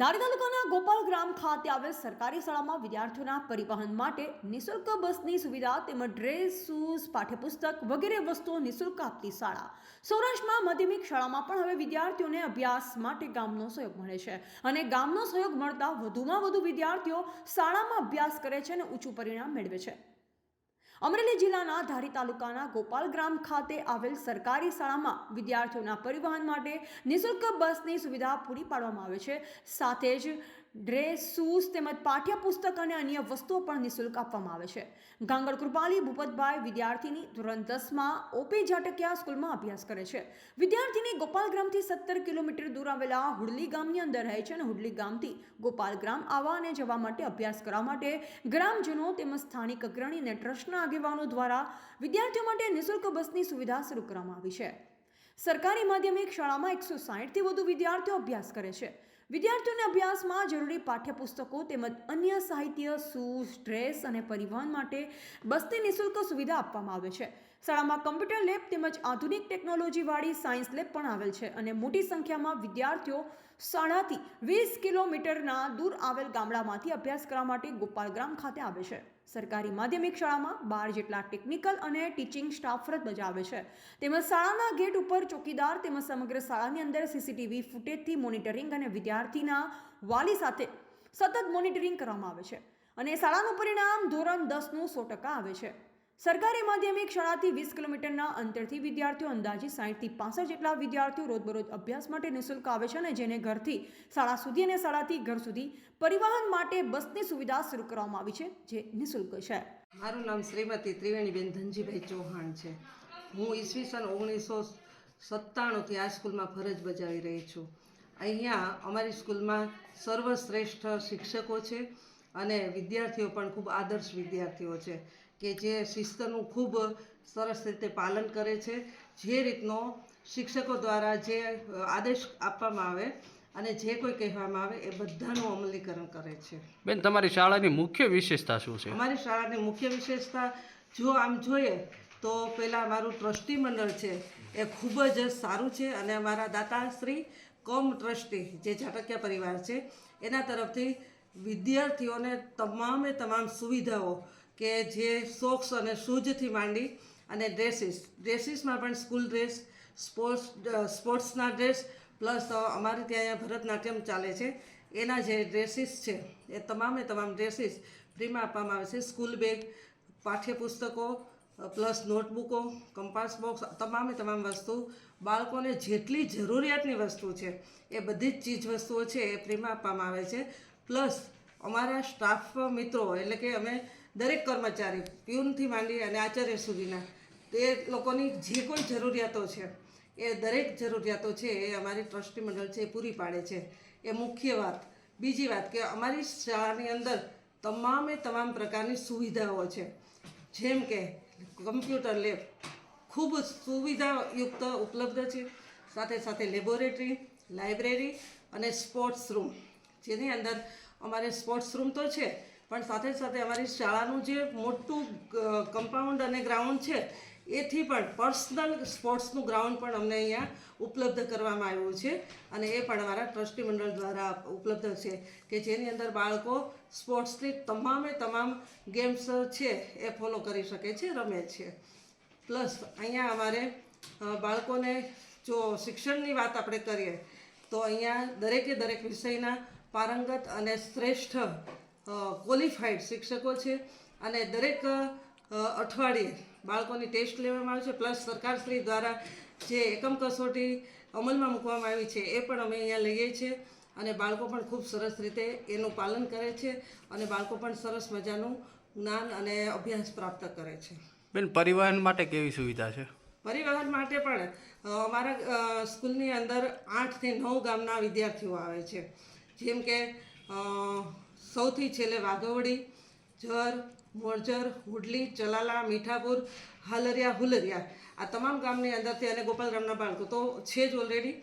ધારી તાલુકાના ગોપાલ ગ્રામ ખાતે આવેલ સરકારી શાળામાં વિદ્યાર્થીઓના પરિવહન માટે નિઃશુલ્ક બસની સુવિધા તેમજ ડ્રેસ, શૂઝ, પાઠ્યપુસ્તક વગેરે વસ્તુઓ નિઃશુલ્ક આપતી શાળા. સૌરાષ્ટ્રમાં માધ્યમિક શાળામાં પણ હવે વિદ્યાર્થીઓને અભ્યાસ માટે ગામનો સહયોગ મળે છે અને ગામનો સહયોગ મળતા વધુમાં વધુ વિદ્યાર્થીઓ શાળામાં અભ્યાસ કરે છે અને ઊંચું પરિણામ મેળવે છે. અમરેલી જિલ્લાના ધારી તાલુકાના ગોપાલ ગ્રામ ખાતે આવેલ સરકારી શાળામાં વિદ્યાર્થીઓના પરિવહન માટે નિઃશુલ્ક બસની સુવિધા પૂરી પાડવામાં આવે છે. સાથે જ ડ્રેસ, શૂઝ તેમજ પાઠ્યપુસ્તક અને અન્ય વસ્તુઓ પણ નિઃશુલ્ક આપવામાં આવે છે. ગાંગડ કૃપાલી, ભૂપતભાઈ વિદ્યાર્થીની ધોરણ દસમાં ઓપી ઝાટકિયા સ્કૂલમાં અભ્યાસ કરે છે. વિદ્યાર્થીની ગોપાલ ગ્રામથી સત્તર કિલોમીટર દૂર આવેલા હુડલી ગામની અંદર રહે છે અને હુડલી ગામથી ગોપાલ ગ્રામ આવવા અને જવા માટે અભ્યાસ કરવા માટે ગ્રામજનો તેમજ સ્થાનિક અગ્રણી અને ટ્રસ્ટના આગેવાનો દ્વારા વિદ્યાર્થીઓ માટે નિઃશુલ્ક બસની સુવિધા શરૂ કરવામાં આવી છે. સરકારી માધ્યમિક શાળામાં એકસો સાહીઠથી વધુ વિદ્યાર્થીઓ અભ્યાસ કરે છે. વિદ્યાર્થીઓને અભ્યાસમાં જરૂરી પાઠ્યપુસ્તકો તેમજ અન્ય સાહિત્ય, શૂઝ, ડ્રેસ અને પરિવહન માટે બસની નિઃશુલ્ક સુવિધા આપવામાં આવે છે. શાળામાં કમ્પ્યુટર લેબ તેમજ આધુનિક ટેકનોલોજીવાળી સાયન્સ લેબ પણ આવેલ છે અને મોટી સંખ્યામાં વિદ્યાર્થીઓ શાળાથી વીસ કિલોમીટરના દૂર આવેલ ગામડામાંથી અભ્યાસ કરવા માટે ગોપાલગ્રામ ખાતે આવે છે. સરકારી માધ્યમિક શાળામાં બાર જેટલા ટેકનિકલ અને ટીચિંગ સ્ટાફ ફરજ બજાવે છે. તેમજ શાળાના ગેટ ઉપર ચોકીદાર તેમજ સમગ્ર શાળાની અંદર સીસીટીવી ફૂટેજથી મોનિટરિંગ અને વિદ્યાર્થીના વાલી સાથે સતત મોનિટરિંગ કરવામાં આવે છે. અને શાળાનું પરિણામ ધોરણ દસનું સો ટકા આવે છે. સરકારી માધ્યમિક શાળાથી વીસ કિલોમીટરના અંતરથી વિદ્યાર્થીઓ અંદાજે સાહીઠથી પાસઠ જેટલા વિદ્યાર્થીઓ રોજબરોજ અભ્યાસ માટે નિઃશુલ્ક આવે છે અને જેને ઘરથી શાળા સુધી અને શાળાથી ઘર સુધી પરિવહન માટે બસની સુવિધા શરૂ કરવામાં આવી છે, જે નિઃશુલ્ક છે. મારું નામ શ્રીમતી ત્રિવેણીબેન ધનજીભાઈ ચૌહાણ છે. હું ઈસવીસન ઓગણીસો સત્તાણુંથી આ સ્કૂલમાં ફરજ બજાવી રહી છું. અહીંયા અમારી સ્કૂલમાં સર્વશ્રેષ્ઠ શિક્ષકો છે અને વિદ્યાર્થીઓ પણ ખૂબ આદર્શ વિદ્યાર્થીઓ છે. કે જે શિસ્તનું ખૂબ સરસ રીતે પાલન કરે છે જે રીતનો શિક્ષકો દ્વારા જે આદેશ આપવામાં આવે અને જે કોઈ કહેવામાં આવે એ બધાનું અમલીકરણ કરે છે. બેન તમારી શાળાની મુખ્ય વિશેષતા શું છે? અમારી શાળાની મુખ્ય વિશેષતા જો આમ જોઈએ તો પહેલાં અમારું ટ્રસ્ટી મંડળ છે એ ખૂબ જ સારું છે અને અમારા દાતાશ્રી કોમ ટ્રસ્ટી જે ઝાટકિયા પરિવાર છે એના તરફથી વિદ્યાર્થીઓને તમામે તમામ સુવિધાઓ કે જે સોક્સ અને શૂઝથી માંડી અને ડ્રેસીસ. ડ્રેસીસમાં પણ સ્કૂલ ડ્રેસ, સ્પોર્ટ્સ સ્પોર્ટ્સના ડ્રેસ, પ્લસ અમારે ત્યાં અહીંયા ભરતનાટ્યમ ચાલે છે. એના જે ડ્રેસીસ છે, એ તમામે તમામ ડ્રેસીસ ફ્રીમાં આપવામાં આવે છે. સ્કૂલ બેગ, પાઠ્યપુસ્તકો પ્લસ નોટબુકો, કંપાસ બોક્સ, તમામે તમામ વસ્તુ. બાળકોને જેટલી જરૂરિયાતની વસ્તુ છે, એ બધી જ ચીજ વસ્તુઓ છે, એ ફ્રીમાં આપવામાં આવે છે. પ્લસ અમારા સ્ટાફ મિત્રો, એટલે કે અમે દરેક કર્મચારી, પ્યુનથી માંડી અને આચાર્ય સુધીના, તે લોકોની જે કોઈ જરૂરિયાતો છે, એ દરેક જરૂરિયાતો છે, એ અમારી ટ્રસ્ટી મંડળ છે, એ પૂરી પાડે છે. એ મુખ્ય વાત. બીજી વાત કે અમારી શાળાની અંદર તમામે તમામ પ્રકારની સુવિધાઓ છે. જેમ કે કમ્પ્યુટર લેબ ખૂબ સુવિધાયુક્ત ઉપલબ્ધ છે. સાથે સાથે લેબોરેટરી, લાઇબ્રેરી અને સ્પોર્ટ્સ રૂમ. જેની અંદર અમારે સ્પોર્ટ્સ રૂમ તો છે પણ સાથે સાથે અમારી શાળાનું જે મોટું કમ્પાઉન્ડ અને ગ્રાઉન્ડ છે, એથી પણ પર્સનલ સ્પોર્ટ્સનું ગ્રાઉન્ડ પણ અમને અહીંયા ઉપલબ્ધ કરવામાં આવ્યું છે. અને એ પણ અમારા ટ્રસ્ટી મંડળ દ્વારા ઉપલબ્ધ છે કે જેની અંદર બાળકો સ્પોર્ટ્સની તમામે તમામ ગેમ્સ છે એ ફોલો કરી શકે છે, રમે છે. પ્લસ અહીંયા અમારે બાળકોને જો શિક્ષણની વાત આપણે કરીએ, તો અહીંયા દરેકે દરેક વિષયના પારંગત અને શ્રેષ્ઠ ક્વોલિફાઈડ શિક્ષકો છે અને દરેક અઠવાડિયે બાળકોની ટેસ્ટ લેવામાં આવે છે. પ્લસ સરકારશ્રી દ્વારા જે એકમ કસોટી અમલમાં મૂકવામાં આવી છે એ પણ અમે અહીંયા લઈએ છીએ અને બાળકો પણ ખૂબ સરસ રીતે એનું પાલન કરે છે અને બાળકો પણ સરસ મજાનું જ્ઞાન અને અભ્યાસ પ્રાપ્ત કરે છે. બેન પરિવહન માટે કેવી સુવિધા છે? પરિવહન માટે પણ અમારા સ્કૂલની અંદર આઠથી નવ ગામના વિદ્યાર્થીઓ આવે છે. જેમ કે સૌથી છેલ્લે વાઘવડી, જર, મોરજર, હુડલી ચલાલા મીઠાપુર, હાલરિયા, હુલરિયા આ તમામ ગામની અંદરથી અને ગોપાલ ગામના બાળકો. તો છે જ ઓલરેડી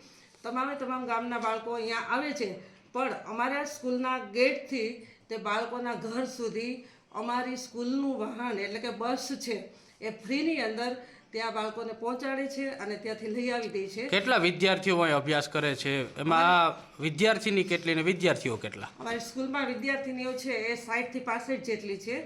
તમામે તમામ ગામના બાળકો અહીંયા આવે છે. પણ અમારા સ્કૂલના ગેટથી તે બાળકોના ઘર સુધી અમારી સ્કૂલનું વાહન એટલે કે બસ છે એ ફ્રીની અંદર ત્યાં બાળકોને પહોંચાડે છે અને ત્યાંથી લઈ આવી દે છે. કેટલા વિદ્યાર્થીઓ અહીં અભ્યાસ કરે છે? એમાં વિદ્યાર્થીની કેટલી ને વિદ્યાર્થીઓ કેટલા? અમારી સ્કૂલમાં વિદ્યાર્થીનીઓ છે એ સાઠથી પાસઠ જેટલી છે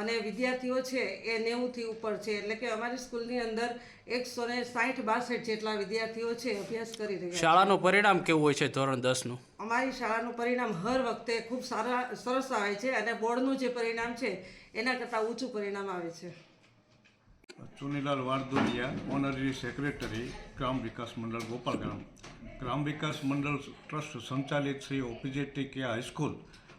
અને વિદ્યાર્થીઓ છે એ નેવુંથી ઉપર છે. એટલે કે અમારી સ્કૂલની અંદર એકસો ને સાઠ બાસઠ જેટલા વિદ્યાર્થીઓ છે અભ્યાસ કરી રહ્યા શાળાનું પરિણામ કેવું હોય છે ધોરણ દસનું અમારી શાળાનું પરિણામ હર વખતે ખૂબ સારા સરસ આવે છે અને બોર્ડનું જે પરિણામ છે એના કરતાં ઊંચું પરિણામ આવે છે. ચુનીલાલ વારદોલિયા ઓનરરી સેક્રેટરી, ગ્રામ વિકાસ મંડળ ગોપાલગ્રામ ગ્રામ વિકાસ મંડળ ટ્રસ્ટ સંચાલિત શ્રી ઓપીજેટી કે હાઈસ્કૂલ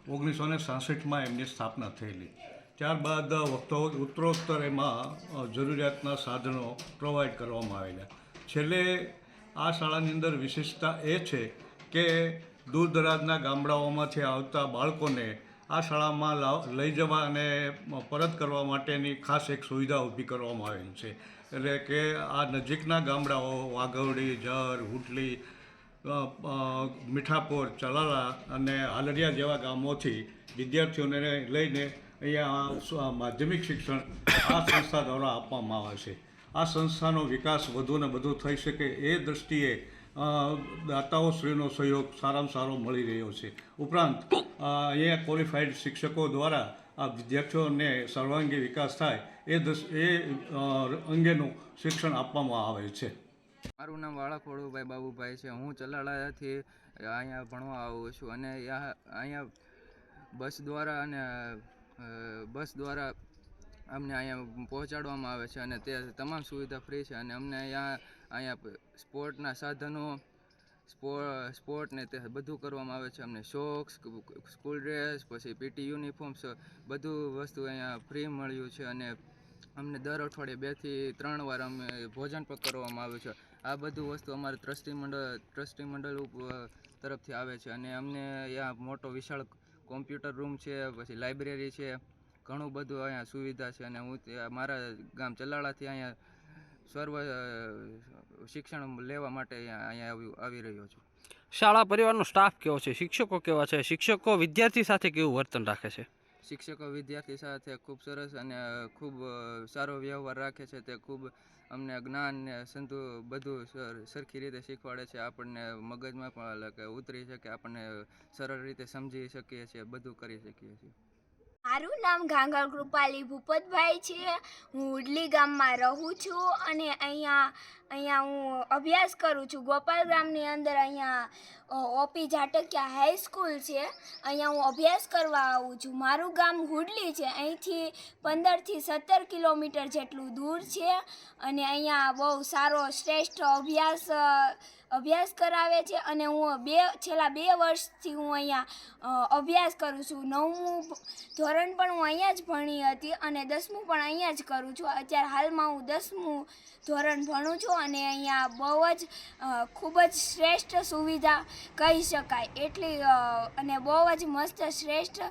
ઓગણીસો ને સાસઠમાં એમની સ્થાપના થયેલી. ત્યારબાદ વખતો ઉત્તરોત્તર એમાં જરૂરિયાતના સાધનો પ્રોવાઈડ કરવામાં આવેલા. છેલ્લે આ શાળાની અંદર વિશેષતા એ છે કે દૂર દરાજના ગામડાઓમાંથી આવતા બાળકોને આ શાળામાં લઈ જવા અને પરત કરવા માટેની ખાસ એક સુવિધા ઊભી કરવામાં આવેલી છે. એટલે કે આ નજીકના ગામડાઓ વાઘવડી જર, હુટલી મીઠાપોર, ચલાલા અને હાલરિયા જેવા ગામોથી વિદ્યાર્થીઓને લઈને અહીંયા માધ્યમિક શિક્ષણ આ સંસ્થા દ્વારા આપવામાં આવે છે. આ સંસ્થાનો વિકાસ વધુ ને વધુ થઈ શકે એ દૃષ્ટિએ દાતાઓશ્રીનો સહયોગ સારામાં સારો મળી રહ્યો છે. ઉપરાંત અહીંયા ક્વોલિફાઈડ શિક્ષકો દ્વારા આ વિદ્યાર્થીઓને સર્વાંગી વિકાસ થાય એ દસ, એ અંગેનું શિક્ષણ આપવામાં આવે છે. મારું નામ વાળા ખોડુભાઈ બાબુભાઈ છે. હું ચલાળાથી અહીંયા ભણવા આવું છું અને અહીંયા બસ દ્વારા અને બસ દ્વારા અમને અહીંયા પહોંચાડવામાં આવે છે અને તે તમામ સુવિધા ફ્રી છે અને અમને અહીંયા અહીંયા સ્પોર્ટના સાધનો, સ્પો સ્પોર્ટ ને તે બધું કરવામાં આવે છે. અમને શોક્સ સ્કૂલ ડ્રેસ, પછી પીટી યુનિફોર્મ્સ બધું વસ્તુ અહીંયા ફ્રી મળ્યું છે અને અમને દર અઠવાડિયે બેથી ત્રણ વાર અમે ભોજન પણ કરવામાં આવે છે. આ બધું વસ્તુ અમારે ટ્રસ્ટી મંડળ ટ્રસ્ટી મંડળ તરફથી આવે છે અને અમને અહીંયા મોટો વિશાળ કોમ્પ્યુટર રૂમ છે, પછી લાઇબ્રેરી છે, ઘણું બધું અહીંયા સુવિધા છે અને હું મારા ગામ ચલાળાથી અહીંયા સર્વ શિક્ષણ લેવા માટે અહીંયા આવી રહ્યો છું. શાળા પરિવારનો સ્ટાફ કેવો છે? શિક્ષકો કેવા છે? શિક્ષકો વિદ્યાર્થી સાથે કેવું વર્તન રાખે છે? શિક્ષકો વિદ્યાર્થી સાથે ખૂબ સરસ અને ખૂબ સારો વ્યવહાર રાખે છે. તે ખૂબ અમને જ્ઞાન ને સંતુ બધું સરખી રીતે શીખવાડે છે. આપણને મગજમાં પણ ઉતરી શકે. આપણને સરળ રીતે સમજી શકીએ છીએ. બધું કરી શકીએ છીએ. મારું નામ ઘાંઘર કૃપાલી ભૂપતભાઈ છે. હું ઉડલી ગામમાં રહું છું અને અહીંયા અહીંયા હું અભ્યાસ કરું છું. ગોપાલ ગામની અંદર અહીંયા ઓપી ઝાટકિયા હાઈસ્કૂલ છે. અહીંયા હું અભ્યાસ કરવા આવું છું. મારું ગામ હુડલી છે. અહીંથી પંદરથી સત્તર કિલોમીટર જેટલું દૂર છે. અને અહીંયા બહુ સારો શ્રેષ્ઠ અભ્યાસ અભ્યાસ કરાવે છે અને હું બે, છેલ્લા બે વર્ષથી હું અહીંયા અભ્યાસ કરું છું. નવમું ધોરણ પણ હું અહીંયા જ ભણી હતી અને દસમું પણ અહીંયા જ કરું છું. અત્યારે હાલમાં હું દસમું ધોરણ ભણું છું અને અહીંયા બહુ જ ખૂબ જ શ્રેષ્ઠ સુવિધા કહી શકાય. એટલી અને બહુ જ મસ્ત શ્રેષ્ઠ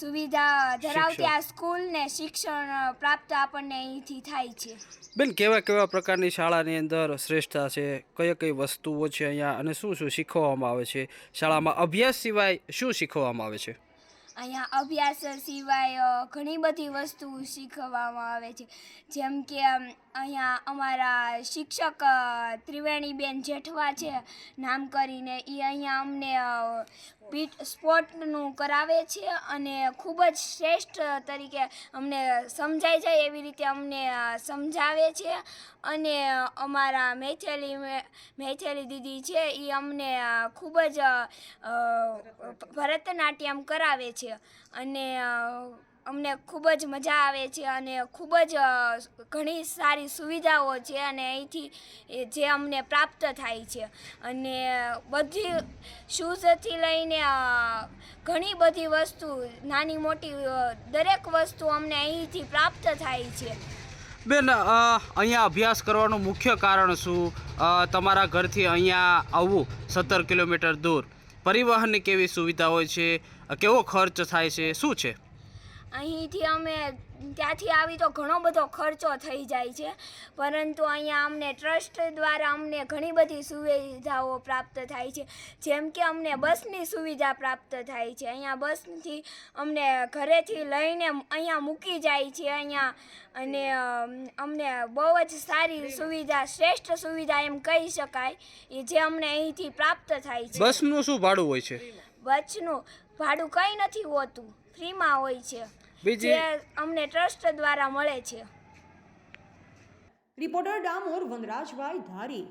સુવિધા ધરાવતી આ સ્કૂલને શિક્ષણ પ્રાપ્ત આપણને અહીંથી થાય છે. બેન કેવા કેવા પ્રકારની શાળાની અંદર શ્રેષ્ઠતા છે? કઈ કઈ વસ્તુઓ છે અહીંયા અને શું શું શીખવવામાં આવે છે? શાળામાં અભ્યાસ સિવાય શું શીખવવામાં આવે છે? અહીંયા અભ્યાસ સિવાય ઘણી બધી વસ્તુ શીખવવામાં આવે છે. જેમ કે અહીંયા અમારા શિક્ષક ત્રિવેણીબેન જેઠવા છે. નામ કરીને એ અહીંયા અમને પીટ સ્પોટનું કરાવે છે અને ખૂબ જ શ્રેષ્ઠ તરીકે અમને સમજાઈ જાય એવી રીતે અમને સમજાવે છે. અને અમારા મેથેલી મૈથેલી દીદી છે એ અમને ખૂબ જ ભરતનાટ્યમ કરાવે છે. અને અમને ખૂબ જ મજા આવે છે અને ખૂબ જ ઘણી સારી સુવિધાઓ છે અને અહીંથી જે અમને પ્રાપ્ત થાય છે. અને બધી શૂઝથી લઈને ઘણી બધી વસ્તુ, નાની મોટી દરેક વસ્તુ અમને અહીંથી પ્રાપ્ત થાય છે. બેન અહીંયા અભ્યાસ કરવાનું મુખ્ય કારણ શું? તમારા ઘરથી અહીંયા આવવું સત્તર કિલોમીટર દૂર. પરિવહનની કેવી સુવિધા હોય છે? કેવો ખર્ચ થાય છે? શું છે? અહીંથી અમે ત્યાંથી આવી તો ઘણો બધો ખર્ચો થઈ જાય છે પરંતુ અહીંયા અમને ટ્રસ્ટ દ્વારા અમને ઘણી બધી સુવિધાઓ પ્રાપ્ત થાય છે. જેમ કે અમને બસની સુવિધા પ્રાપ્ત થાય છે. અહીંયા બસથી અમને ઘરેથી લઈને અહીંયા મૂકી જાય છે અહીંયા અને અમને બહુ જ સારી સુવિધા શ્રેષ્ઠ સુવિધા એમ કહી શકાય એ જે અમને અહીંથી પ્રાપ્ત થાય છે. બસનું શું ભાડું હોય છે? બસનું ભાડું કંઈ નથી હોતું. ફ્રીમાં હોય છે. બીજી? જે અમને ટ્રસ્ટ દ્વારા મળે છે. રિપોર્ટર ડામોર વનરાજભાઈ ધારી.